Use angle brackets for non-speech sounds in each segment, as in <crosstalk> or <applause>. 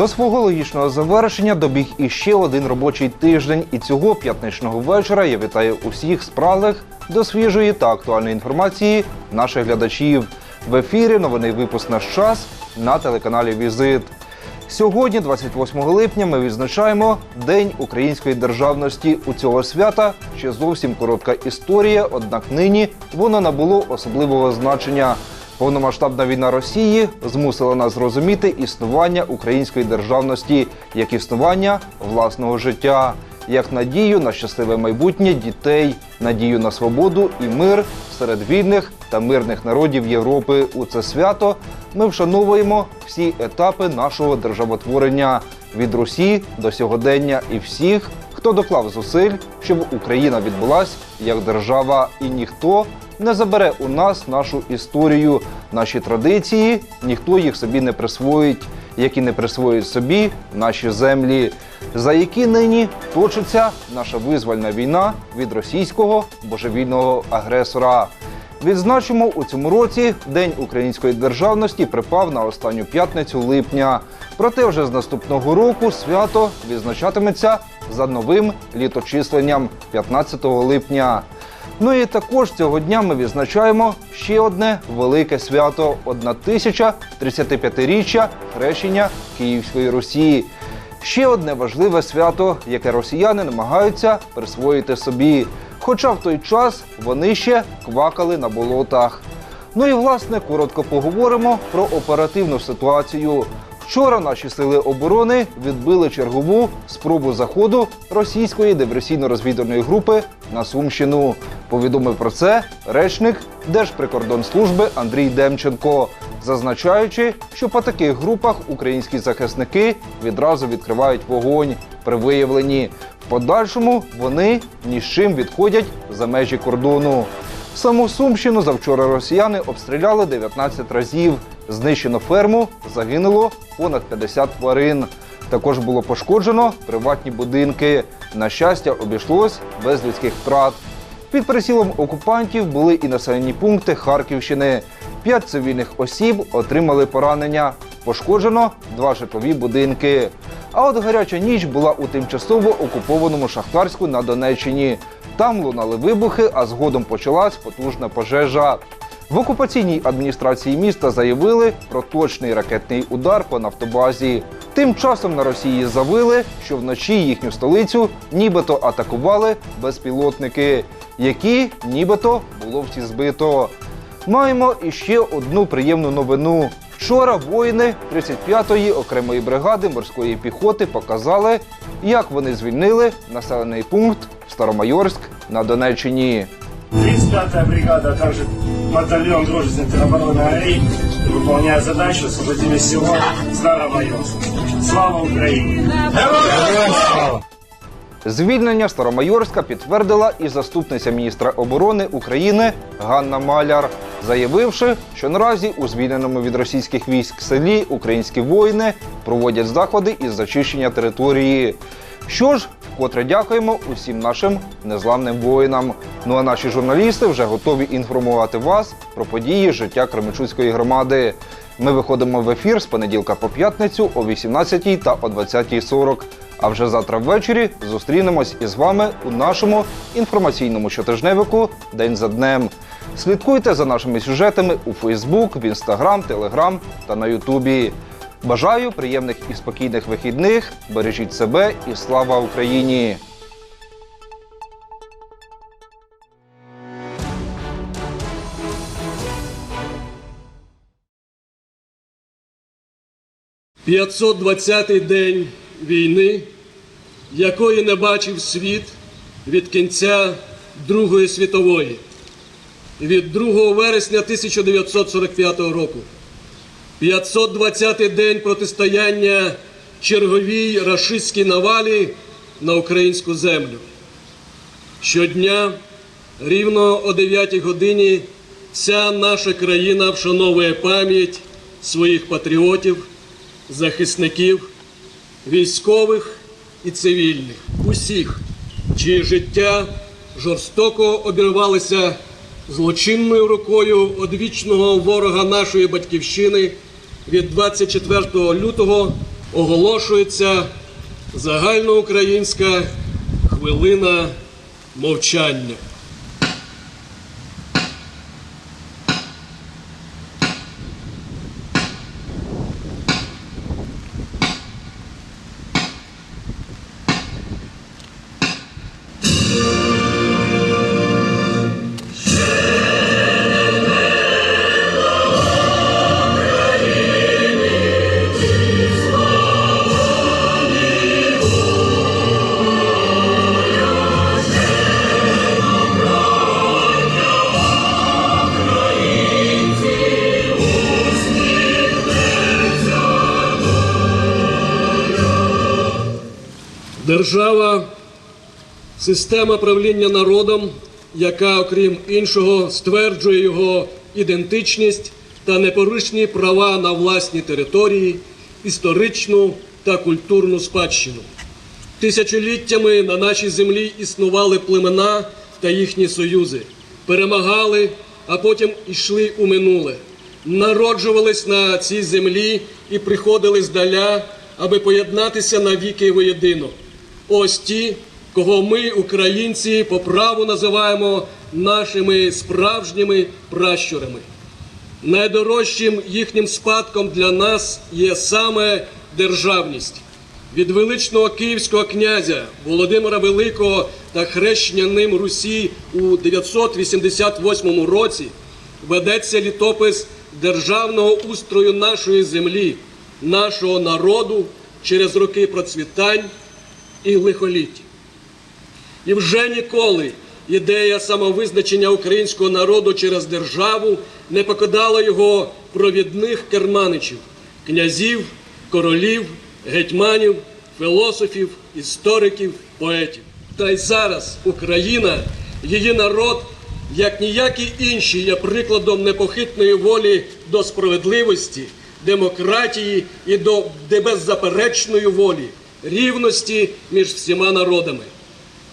До свого логічного завершення добіг іще один робочий тиждень, і цього п'ятничного вечора я вітаю усіх спраглих до свіжої та актуальної інформації наших глядачів. В ефірі новинний випуск наш час на телеканалі Візит. Сьогодні, 28 липня, ми відзначаємо День української державності. У цього свята ще зовсім коротка історія, однак нині воно набуло особливого значення. Повномасштабна війна Росії змусила нас зрозуміти існування української державності як існування власного життя, як надію на щасливе майбутнє дітей, надію на свободу і мир серед вільних та мирних народів Європи. У це свято ми вшановуємо всі етапи нашого державотворення від Русі до сьогодення і всіх, хто доклав зусиль, щоб Україна відбулась як держава, і ніхто не забере у нас нашу історію, наші традиції, ніхто їх собі не присвоїть, які не присвоїть собі наші землі, за які нині точиться наша визвольна війна від російського божевільного агресора. Відзначимо у цьому році День української державності припав на останню п'ятницю липня. Проте вже з наступного року свято відзначатиметься за новим літочисленням 15 липня. Ну і також цього дня ми відзначаємо ще одне велике свято 1035-річчя хрещення Київської Русі. Ще одне важливе свято, яке росіяни намагаються присвоїти собі. Хоча в той час вони ще квакали на болотах. Ну і власне коротко поговоримо про оперативну ситуацію. Вчора наші сили оборони відбили чергову спробу заходу російської диверсійно-розвідувальної групи на Сумщину. Повідомив про це речник Держприкордонслужби Андрій Демченко, зазначаючи, що по таких групах українські захисники відразу відкривають вогонь при виявленні. В подальшому вони ні з чим відходять за межі кордону. Саму Сумщину завчора росіяни обстріляли 19 разів. Знищено ферму, загинуло понад 50 тварин. Також було пошкоджено приватні будинки. На щастя, обійшлось без людських втрат. Під прицілом окупантів були і населені пункти Харківщини. П'ять цивільних осіб отримали поранення. Пошкоджено два житлові будинки. А от гаряча ніч була у тимчасово окупованому Шахтарську на Донеччині. Там лунали вибухи, а згодом почалась потужна пожежа. В окупаційній адміністрації міста заявили про точний ракетний удар по нафтобазі. Тим часом на Росії завили, що вночі їхню столицю нібито атакували безпілотники, які нібито було всі збито. Маємо іще одну приємну новину. Вчора воїни 35-ї окремої бригади морської піхоти показали, як вони звільнили населений пункт Старомайорськ на Донеччині. 35-я бригада, а также батальон дружественной теробороны АРИ выполняя задачу освободили село Старомайорск. Слава Украине! Звільнення Старомайорська підтвердила і заступниця міністра оборони України Ганна Маляр, заявивши, що наразі у звільненому від російських військ селі українські воїни проводять заходи із зачищення території. Що ж, вкотре дякуємо усім нашим незламним воїнам. Ну а наші журналісти вже готові інформувати вас про події життя Кременчуцької громади. Ми виходимо в ефір з понеділка по п'ятницю о 18 та о 20.40. А вже завтра ввечері зустрінемось із вами у нашому інформаційному щотижневику День за днем. Слідкуйте за нашими сюжетами у Фейсбук, в Інстаграм, Телеграм та на Ютубі. Бажаю приємних і спокійних вихідних. Бережіть себе і слава Україні! – 520-й день війни, якої не бачив світ від кінця Другої світової, від 2 вересня 1945 року. 520-й день протистояння черговій рашистській навалі на українську землю. Щодня, рівно о 9 годині, вся наша країна вшановує пам'ять своїх патріотів, захисників, військових і цивільних, усіх, чиї життя жорстоко обірвалися злочинною рукою одвічного ворога нашої батьківщини від 24 лютого оголошується загальноукраїнська хвилина мовчання. Держава система правління народом, яка, окрім іншого, стверджує його ідентичність та непорушні права на власні території, історичну та культурну спадщину. Тисячоліттями на нашій землі існували племена та їхні союзи, перемагали, а потім йшли у минуле, народжувались на цій землі і приходили здаля, аби поєднатися навіки воєдино. Ось ті, кого ми, українці, по праву називаємо нашими справжніми пращурами. Найдорожчим їхнім спадком для нас є саме державність. Від величного київського князя Володимира Великого та хрещення ним Русі у 988 році ведеться літопис державного устрою нашої землі, нашого народу через роки процвітань і лихоліть. І вже ніколи ідея самовизначення українського народу через державу не покидала його провідних керманичів, князів, королів, гетьманів, філософів, істориків, поетів. Та й зараз Україна, її народ, як ніякі інші, є прикладом непохитної волі до справедливості, демократії і до беззаперечної волі, рівності між всіма народами.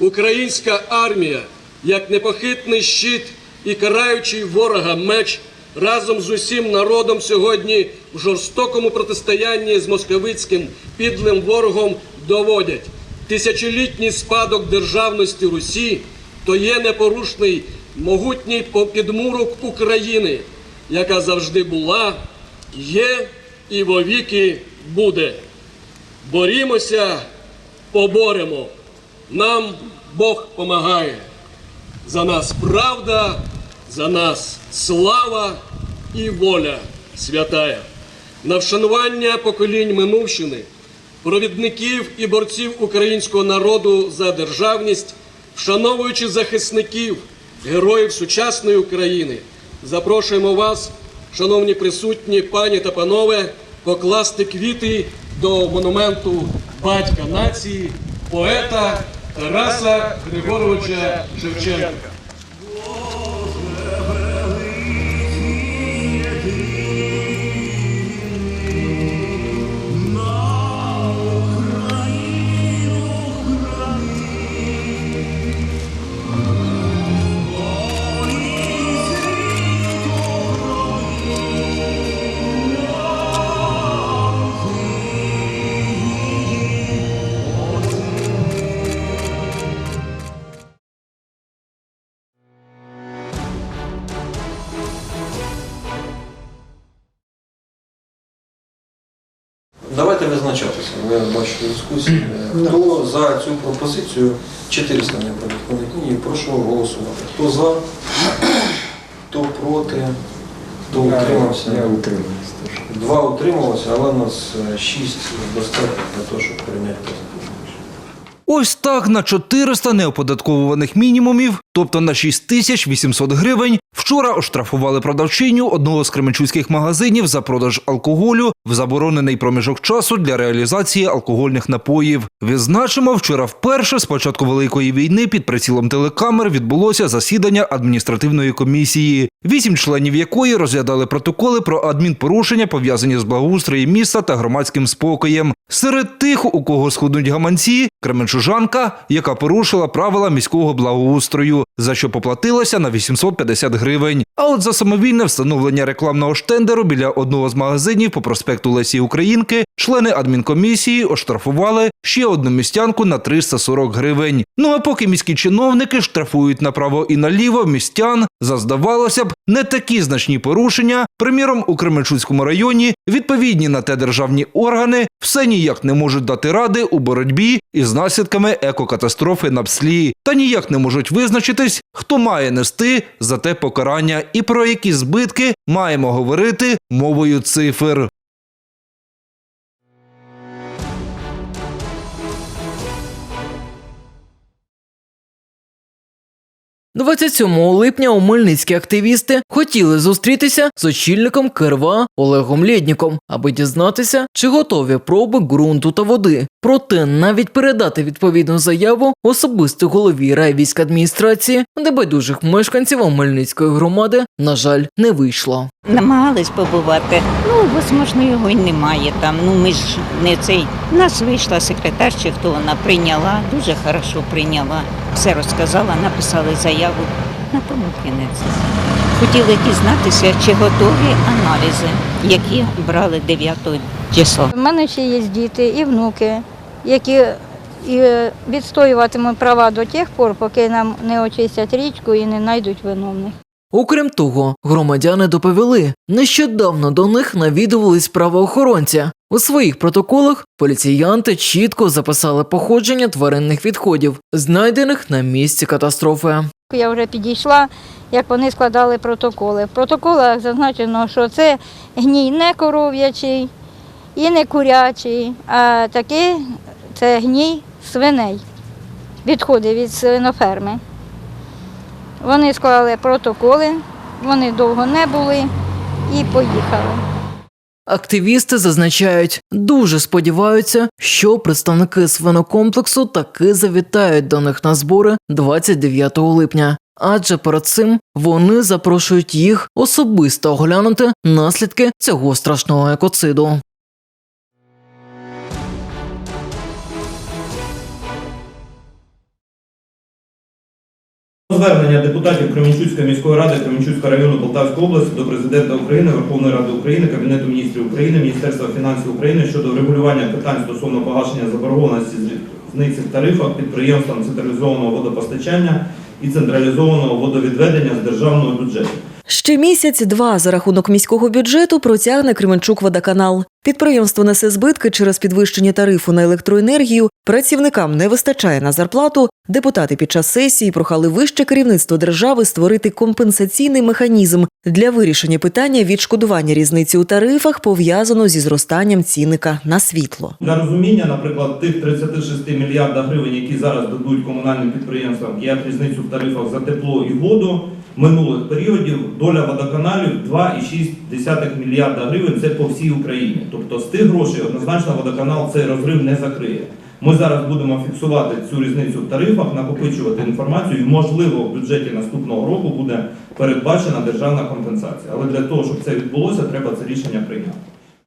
Українська армія, як непохитний щит і караючий ворога меч, разом з усім народом сьогодні в жорстокому протистоянні з московицьким підлим ворогом доводять тисячолітній спадок державності Русі, то є непорушний могутній підмурок України, яка завжди була, є і вовіки буде. Борімося, поборемо. Нам Бог помагає. За нас правда, за нас слава і воля святая. На вшанування поколінь минувщини, провідників і борців українського народу за державність, вшановуючи захисників, героїв сучасної України, запрошуємо вас, шановні присутні, пані та панове, покласти квіти до монументу батька нації, поета Тараса Григоровича Шевченка. Визначатися. Я бачу дискусію. Хто за цю пропозицію 400 неоподаткованих мінімів, прошу голосувати. Хто за, хто проти, хто утримався? Я утримуюсь теж. Два утрималося, але у нас е, шість достатньо для того, щоб прийняти. Ось так на 400 неоподатковуваних мінімумів, тобто на 6800 гривень, вчора оштрафували продавчиню одного з кременчуцьких магазинів за продаж алкоголю в заборонений проміжок часу для реалізації алкогольних напоїв. Відзначимо, вчора вперше з початку великої війни під прицілом телекамер відбулося засідання адміністративної комісії, вісім членів якої розглядали протоколи про адмінпорушення, пов'язані з благоустроєм міста та громадським спокоєм. Серед тих, у кого схуднуть гаманці, кременчужанка, яка порушила правила міського благоустрою, за що поплатилася на 850 гривень. А от за самовільне встановлення рекламного штендеру біля одного з магазинів по проспекту Лесі Українки члени адмінкомісії оштрафували ще одну містянку на 340 гривень. Ну а поки міські чиновники штрафують направо і наліво містян, за здавалося б, не такі значні порушення. Приміром, у Кременчуцькому районі відповідні на те державні органи все ніяк не можуть дати ради у боротьбі із наслідками екокатастрофи на пслі, та ніяк не можуть визначитись, хто має нести за те покарання і про які збитки маємо говорити мовою цифр. 27 липня умельницькі активісти хотіли зустрітися з очільником КРВА Олегом Лєдніком, аби дізнатися, чи готові проби ґрунту та води. Проте навіть передати відповідну заяву особисто голові райвійськадміністрації небайдужих мешканців Омельницької громади, на жаль, не вийшло. Намагались побувати. Ну, можливо, його й немає там. Ну, ми ж не цей. У нас вийшла секретар, чи хто вона прийняла, дуже хорошо прийняла. Все розказала, написали заяву. На тому кінець. Хотіли дізнатися, чи готові аналізи, які брали 9 числа. У мене ще є діти і внуки, які і відстоюватимуть права до тих пор, поки нам не очистять річку і не знайдуть виновних. Окрім того, громадяни доповіли, нещодавно до них навідувались правоохоронці. У своїх протоколах поліціянти чітко записали походження тваринних відходів, знайдених на місці катастрофи. Я вже підійшла, як вони складали протоколи. В протоколах зазначено, що це гній не коров'ячий і не курячий, а такий це гній свиней, відходи від свиноферми. Вони склали протоколи, вони довго не були і поїхали. Активісти зазначають, дуже сподіваються, що представники свинокомплексу таки завітають до них на збори 29 липня. Адже перед цим вони запрошують їх особисто оглянути наслідки цього страшного екоциду. Звернення депутатів Кременчуцької міської ради Кременчуцького району Полтавської області до президента України, Верховної Ради України, Кабінету міністрів України, Міністерства фінансів України щодо врегулювання питань стосовно погашення заборгованості з різниці в тарифах підприємствам централізованого водопостачання і централізованого водовідведення з державного бюджету. Ще місяць-два за рахунок міського бюджету протягне Кременчук водоканал. Підприємство несе збитки через підвищення тарифу на електроенергію. Працівникам не вистачає на зарплату. Депутати під час сесії прохали вище керівництво держави створити компенсаційний механізм для вирішення питання відшкодування різниці у тарифах, пов'язано зі зростанням цінника на світло. Для розуміння, наприклад, тих 36 мільярдів гривень, які зараз дадуть комунальним підприємствам як різницю в тарифах за тепло і воду минулих періодів, доля водоканалів 2,6 мільярда гривень це по всій Україні. Тобто з тих грошей однозначно водоканал цей розрив не закриє. Ми зараз будемо фіксувати цю різницю в тарифах, накопичувати інформацію, і можливо в бюджеті наступного року буде передбачена державна компенсація. Але для того, щоб це відбулося, треба це рішення прийняти.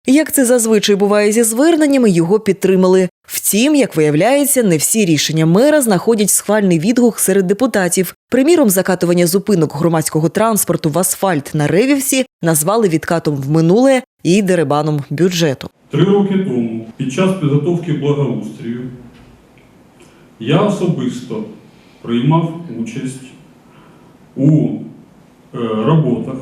Як це зазвичай буває зі зверненнями, його підтримали. Втім, як виявляється, не всі рішення мера знаходять схвальний відгук серед депутатів. Приміром, закатування зупинок громадського транспорту в асфальт на Ревівсі назвали відкатом в минуле і деребаном бюджету. Три роки тому, під час підготовки благоустрію, я особисто приймав участь у е, роботах,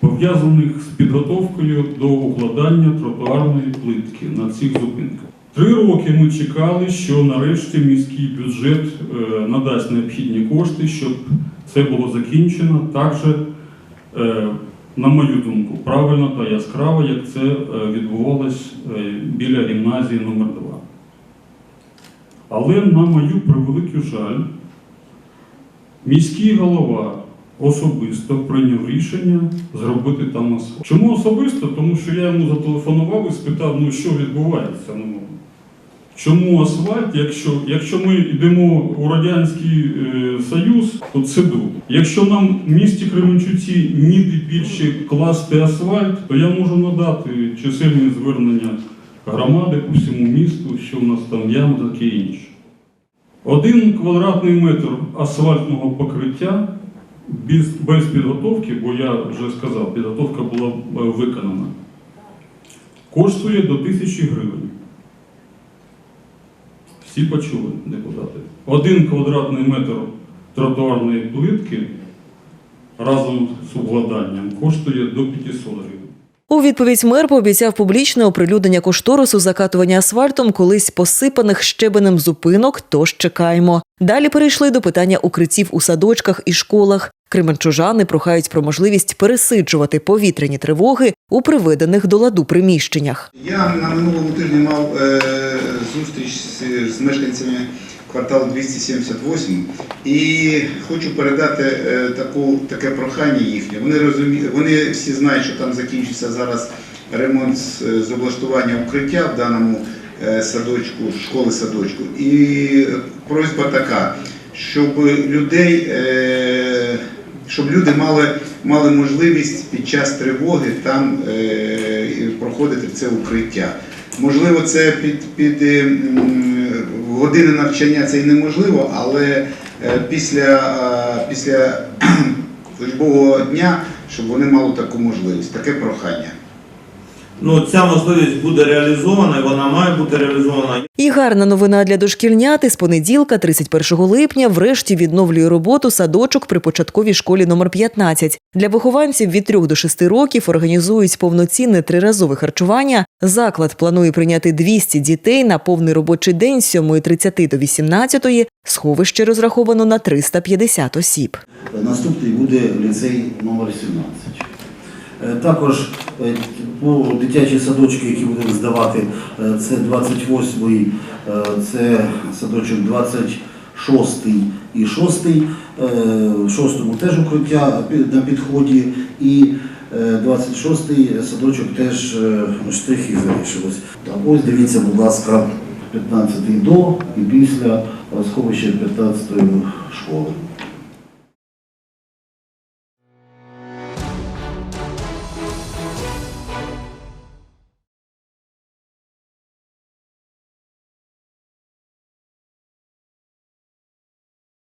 пов'язаних з підготовкою до укладання тротуарної плитки на цих зупинках. Три роки ми чекали, що нарешті міський бюджет е, надасть необхідні кошти, щоб це було закінчено так же, на мою думку, правильно та яскраво, як це е, відбувалось е, біля гімназії номер 2 Але на мою превеликий жаль, міський голова особисто прийняв рішення зробити там асфальт. Чому особисто? Тому що я йому зателефонував і спитав, ну що відбувається. Ну, Чому асфальт, якщо, якщо ми йдемо у Радянський е, Союз, то це добре. Якщо нам в місті Кременчуці ніде більше класти асфальт, то я можу надати чисельні звернення громади по всьому місту, що в нас там яма, таке інше. Один квадратний метр асфальтного покриття без, без підготовки, бо я вже сказав, підготовка була е, виконана, коштує до тисячі гривень. Всі почули, депутати. Один квадратний метр тротуарної плитки разом з обладанням коштує до 500 гривень. У відповідь мер пообіцяв публічне оприлюднення кошторису закатування асфальтом колись посипаних щебенем зупинок. Тож чекаємо. Далі перейшли до питання укриттів у садочках і школах. Кременчужани прохають про можливість пересиджувати повітряні тривоги у приведених до ладу приміщеннях. Я на минулому тижні мав е, зустріч з, з мешканцями кварталу 278 і хочу передати е, таку, таке прохання їхнє. Вони розумі... вони всі знають, що там закінчиться зараз ремонт з, з облаштування укриття в даному е, садочку, школи садочку. І просьба така, щоб людей. Е, щоб люди мали, мали можливість під час тривоги там е, проходити це укриття. Можливо, це під, під е, години навчання це і неможливо, але е, після, е, після <clears throat> службового дня, щоб вони мали таку можливість, таке прохання. Ну, ця можливість буде реалізована, і вона має бути реалізована. І гарна новина для дошкільняти з понеділка, 31 липня, врешті відновлює роботу садочок при початковій школі номер 15. Для вихованців від 3 до 6 років організують повноцінне триразове харчування. Заклад планує прийняти 200 дітей на повний робочий день з 7.30 до 18.00. Сховище розраховано на 350 осіб. Наступний буде ліцей номер 17. Е, Також е, по дитячі садочки, які будемо здавати, е, це 28-й, е, це садочок 26-й і 6-й. Е, В 6-му теж укриття на підході і е, 26-й садочок теж е, штрихи залишилось. Ось дивіться, будь ласка, 15-й до і після сховища 15-ї школи.